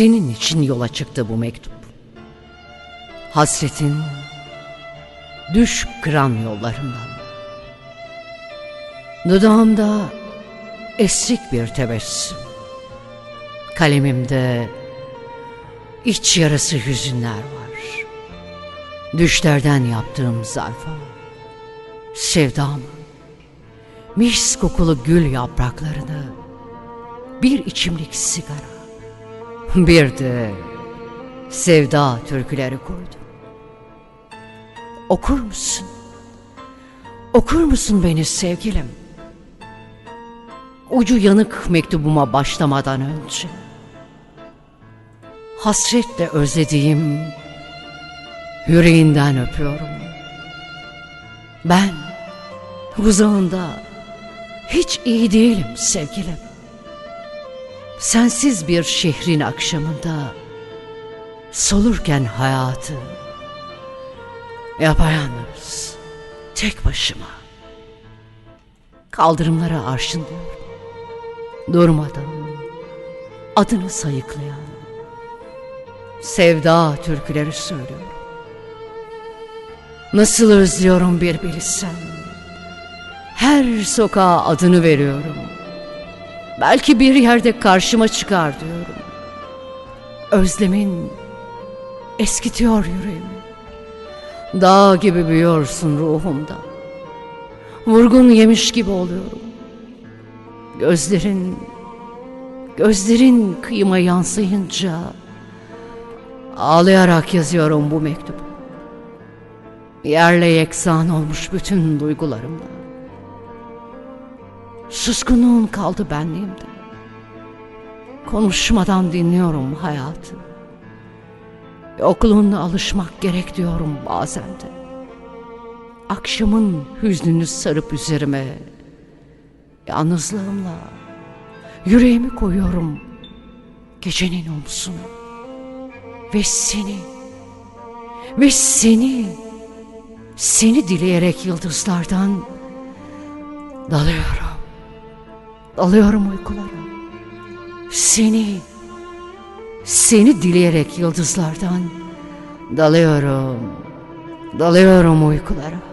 Senin için yola çıktı bu mektup. Hasretin düş kıran yollarından. Dudağımda esrik bir tebessüm. Kalemimde iç yarası hüzünler var. Düşlerden yaptığım zarfa, sevdam, mis kokulu gül yapraklarını, bir içimlik sigara, bir de sevda türküleri koydum. Okur musun? Okur musun beni sevgilim? Ucu yanık mektubuma başlamadan önce. Hasretle özlediğim yüreğinden öpüyorum. Ben uzağında hiç iyi değilim sevgilim. Sensiz bir şehrin akşamında solurken hayatı yapayalnız tek başıma kaldırımlara arşınlıyorum. Durmadan adını sayıklayan sevda türküleri söylüyorum. Nasıl özlüyorum bir bilsen. Her sokağa adını veriyorum. Belki bir yerde karşıma çıkar diyorum. Özlemin eskitiyor yüreğimi. Dağ gibi büyüyorsun ruhumda. Vurgun yemiş gibi oluyorum. Gözlerin, gözlerin kıyıma yansıyınca ağlayarak yazıyorum bu mektubu. Yerle yeksan olmuş bütün duygularımla. Suskunluğun kaldı benliğimde. Konuşmadan dinliyorum hayatı. Yokluğuna alışmak gerek diyorum bazen de. Akşamın hüznünü sarıp üzerime Yalnızlığımla yüreğimi koyuyorum gecenin omzuna. Ve seni, ve seni, seni dileyerek yıldızlardan dalıyorum. Dalıyorum uykulara. Seni, seni dileyerek yıldızlardan dalıyorum. Dalıyorum uykulara.